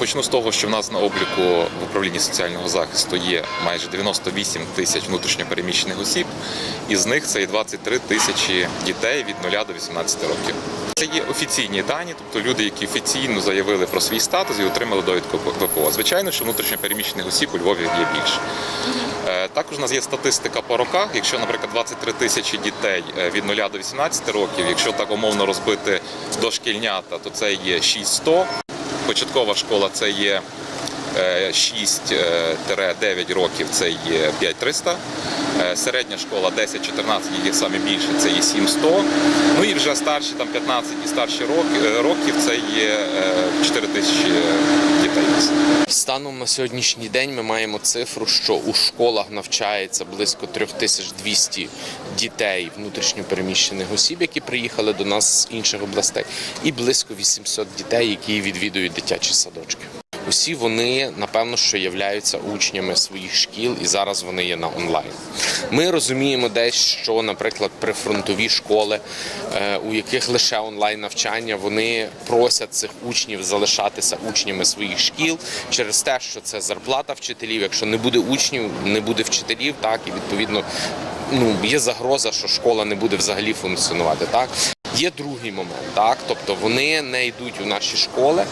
Почну з того, що в нас на обліку в управлінні соціального захисту є майже 98 тисяч внутрішньопереміщених осіб, із них це і 23 тисячі дітей від 0 до 18 років. Це є офіційні дані, тобто люди, які офіційно заявили про свій статус і отримали довідку ВПО. Звичайно, що внутрішньопереміщених осіб у Львові є більше. Е, Також у нас є статистика по роках. Якщо, наприклад, 23 тисячі дітей е, від 0 до 18 років, якщо так умовно розбити дошкільнята, то це є 600. Початкова школа це є 6-9 років, це є 5300. Е, Середня школа 10-14, є саме більше, це є 700. Ну і вже старші там 15 і старші роки- е, років це є 4 тисячі дітей. Станом на сьогоднішній день ми маємо цифру, що у школах навчається близько 3200 дітей внутрішньопереміщених осіб, які приїхали до нас з інших областей, і близько 800 дітей, які відвідують дитячі садочки. Усі вони напевно що являються учнями своїх шкіл, і зараз вони є на онлайн. Ми розуміємо десь, що, наприклад, прифронтові школи, е, у яких лише онлайн навчання, вони просять цих учнів залишатися учнями своїх шкіл через те, що це зарплата вчителів. Якщо не буде учнів, не буде вчителів, так і відповідно ну є загроза, що школа не буде взагалі функціонувати. Так є другий момент, так тобто вони не йдуть у наші школи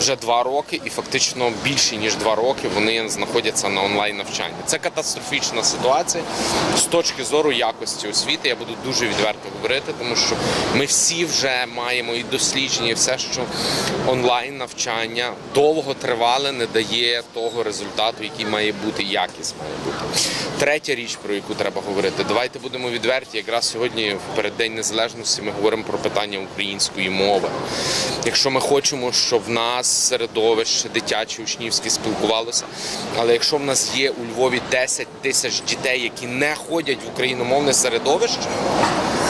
вже два роки, і фактично більше ніж два роки вони знаходяться на онлайн навчанні. Це катастрофічна ситуація з точки зору якості освіти. Я буду дуже відверто говорити, тому що ми всі вже маємо і дослідження, і все, що онлайн навчання довго тривале, не дає того результату, який має бути, якість має бути. Третя річ, про яку треба говорити. Давайте будемо відверті. Якраз сьогодні, в переддень незалежності, ми говоримо про питання української мови. Якщо ми хочемо, щоб в нас середовище дитяче, учнівське спілкувалося, але якщо в нас є у Львові 10 тисяч дітей, які не ходять в україномовне середовище,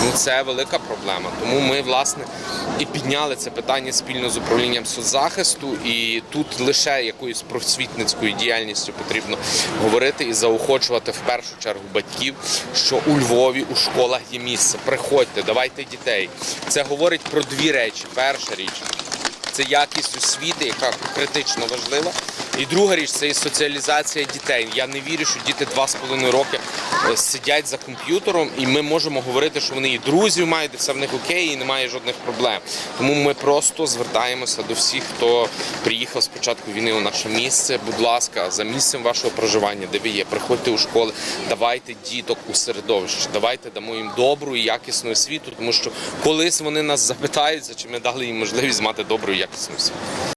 ну це велика проблема. Тому ми власне і підняли це питання спільно з управлінням соцзахисту, і тут лише якоюсь просвітницькою діяльністю потрібно говорити і заохочувати в першу чергу батьків, що у Львові у школах є місце. Приходьте, давайте дітей. Це говорить про дві речі. Перша річ це якість освіти, яка критично важлива. І друга річ це і соціалізація дітей. Я не вірю, що діти два з половиною роки е, сидять за комп'ютером, і ми можемо говорити, що вони і друзів мають, і все в них окей, і немає жодних проблем. Тому ми просто звертаємося до всіх, хто приїхав з початку війни у наше місце. Будь ласка, за місцем вашого проживання, де ви є, приходьте у школи, давайте діток у середовище, давайте дамо їм добру і якісну освіту, тому що колись вони нас запитаються, чи ми дали їм можливість мати добру і якісну освіту.